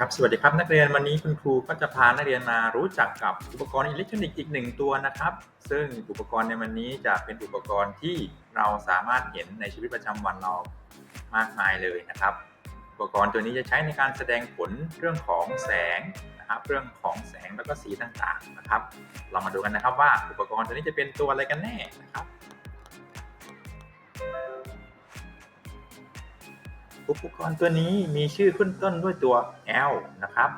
ครับสวัสดีครับนักเรียนวันนี้คุณครูก็จะพานักเรียนมารู้จักกับอุปกรณ์อิเล็กทรอนิกส์อีกหนึ่งตัวนะครับ ซึ่งอุปกรณ์ในวันนี้จะเป็นอุปกรณ์ที่เราสามารถเห็นในชีวิตประจำวันเรามากมายเลยนะครับ อุปกรณ์ตัวนี้จะใช้ในการแสดงผลเรื่องของแสงนะครับ เรื่องของแสงแล้วก็สีต่างๆนะครับ เรามาดูกันนะครับว่าอุปกรณ์ตัวนี้จะเป็นตัวอะไรกันแน่นะครับ อุปกรณ์ตัวนี้มีชื่อขึ้นต้นด้วยตัว L นะครับ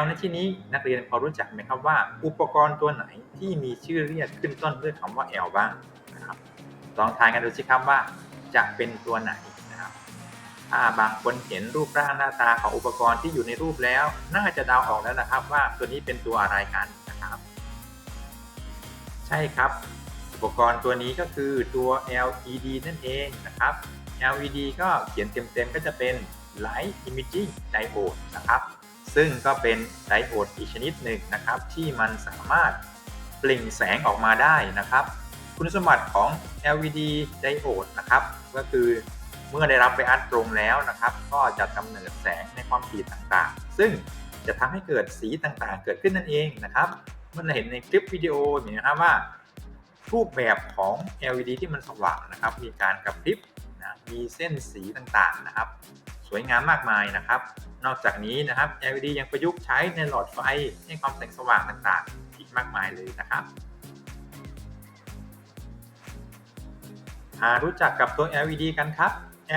L ในที่นี้นักเรียนพอรู้จักไหมครับว่า อุปกรณ์ตัวไหนที่มีชื่อเรียกขึ้นต้นด้วยคำว่า L บ้างนะครับลองทายกันดูสิครับว่า จะเป็นตัวไหนนะครับถ้าบางคนเห็นรูปร่างหน้าตาของอุปกรณ์ที่อยู่ในรูปแล้ว น่าจะเดาออกแล้วนะครับ ว่าตัวนี้เป็นตัวอะไรกันนะครับ ใช่ครับ อุปกรณ์ตัวนี้ก็คือตัว LED นั่นเองนะครับ LED ก็เขียนเต็มๆก็จะเป็น Light Imaging Diode นะครับ ซึ่งก็เป็นไดโอดอีกชนิดหนึ่งนะครับ ที่มันสามารถเปล่งแสงออกมาได้นะครับ คุณสมบัติของ LED Diode นะครับ ก็คือเมื่อได้รับไปอัดตรงแล้วนะครับ ก็จะกำเนิดแสงในความถี่ต่างๆ ซึ่งจะทำให้เกิดสีต่างๆ เกิดขึ้นนั่นเองนะครับเมื่อเราเห็นในคลิปวิดีโอเห็นนะครับว่ารูปแบบของ LED ที่มันสว่างนะครับ มีการกระพริบ นะมีเส้นสีต่างๆนะครับ สวยงามมากมายนะครับ นอกจากนี้นะครับ LED ยังประยุกต์ใช้ในหลอดไฟให้ความแสงสว่างต่างๆ อีกมากมายเลยนะครับมารู้จักกับตัว LED กันครับ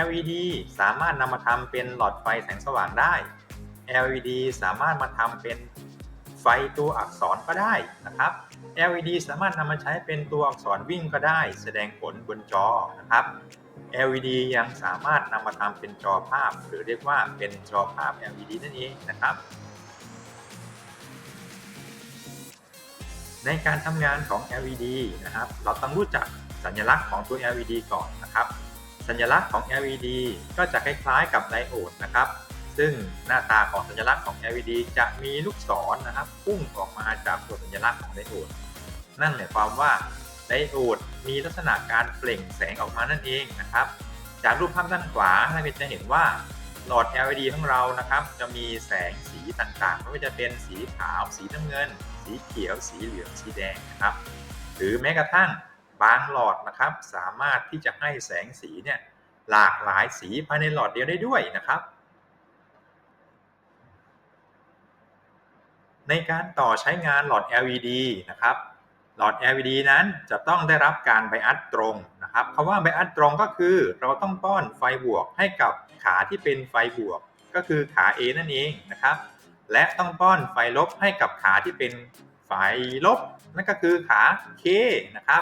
LED สามารถนำมาทำเป็นหลอดไฟแสงสว่างได้ LED สามารถมาทำเป็นไฟตัวอักษรก็ได้นะครับ LED สามารถนำมาใช้เป็นตัวอักษรวิ่งก็ได้ แสดงผลบนจอนะครับ LED ยังสามารถนำมาทำเป็นจอภาพ หรือเรียกว่าเป็นจอภาพ LED นั่นเองนะครับ ในการทำงานของ LED นะครับ เราต้องรู้จักสัญลักษณ์ของตัว LED ก่อนนะครับ สัญลักษณ์ของ LED ก็จะคล้ายๆกับไดโอดนะครับ ซึ่งหน้าตาของสัญลักษณ์ของ LED จะมีลูกศรนะครับ พุ่งออกมาจากตัวสัญลักษณ์ของไดโอด นั่นหมายความว่า ไดโอดมีลักษณะการเปล่งแสงออกมานั่นเองนะครับ จากรูปภาพด้านขวาเราจะเห็นว่าหลอด LED ของเรานะครับ จะมีแสงสีต่างๆ ไม่ว่าจะเป็นสีขาว สีน้ำเงิน สีเขียว สีเหลือง สีแดงนะครับ หรือแม้กระทั่งบางหลอดนะครับ สามารถที่จะให้แสงสีเนี่ยหลากหลายสีภายในหลอดเดียวได้ด้วยนะครับ ในการต่อใช้งานหลอด LED นะครับ หลอด LED นั้นจะต้องได้รับการไบอัดตรงนะครับคำว่าไบอัดตรงก็คือเราต้องป้อนไฟบวกให้กับขาที่เป็นไฟบวก ก็คือขา A นั่นเองนะครับ และต้องป้อนไฟลบให้กับขาที่เป็นไฟลบ นั่นก็คือขา K นะครับ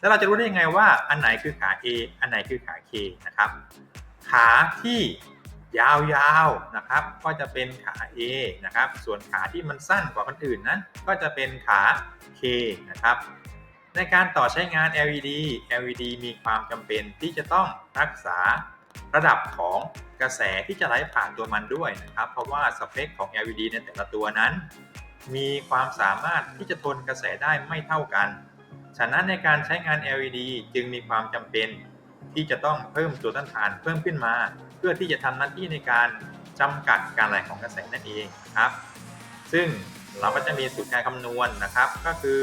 แล้วเราจะรู้ได้ยังไงว่าอันไหนคือขา A อันไหนคือขา K นะครับ ขาที่ ยาวๆนะครับ ก็จะเป็นขา A นะครับ ส่วนขาที่มันสั้นกว่าคนอื่นนั้น ก็จะเป็นขา K นะครับ ในการต่อใช้งาน LED LED มีความจำเป็นที่จะต้องรักษาระดับของกระแสที่จะไหลผ่านตัวมันด้วยนะครับ เพราะว่าสเปคของ LED ในแต่ละตัวนั้น มีความสามารถที่จะทนกระแสได้ไม่เท่ากัน ฉะนั้นในการใช้งาน LED จึงมีความจำเป็น ที่จะต้องเพิ่มตัวต้านทานเพิ่มขึ้นมา เพื่อที่จะทำหน้าที่ในการจำกัดการไหลของกระแสนั่นเองครับ ซึ่งเราก็จะมีสูตรการคำนวณนะครับ ก็คือ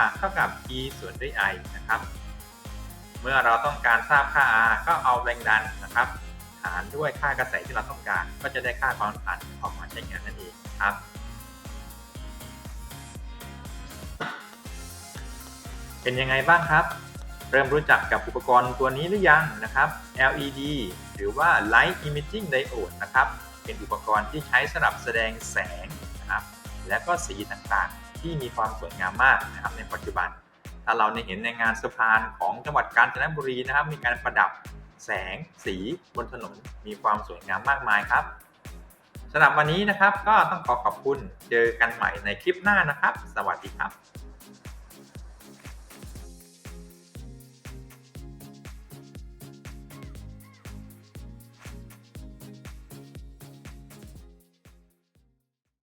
R เท่ากับ E ส่วนด้วย I นะครับ เมื่อเราต้องการทราบค่า R ก็เอาแรงดันนะครับหารด้วยค่ากระแสที่เราต้องการ ก็จะได้ค่าความต้านออกมาใช้งานนั่นเองครับเป็นยังไงบ้างครับ เริ่มรู้จักกับอุปกรณ์ตัวนี้หรือยังนะครับ LED หรือว่า Light Imaging Diode นะครับ เป็นอุปกรณ์ที่ใช้สำหรับแสดงแสงนะครับ และก็สีต่างๆ ที่มีความสวยงามมากนะครับในปัจจุบัน ถ้าเราในเห็นในงานสะพานของจังหวัดกาญจนบุรีนะครับ มีการประดับแสงสีบนถนนมีความสวยงามมากมายครับสำหรับวันนี้นะครับก็ต้องขอขอบคุณเจอกันใหม่ในคลิปหน้านะครับ สวัสดีครับ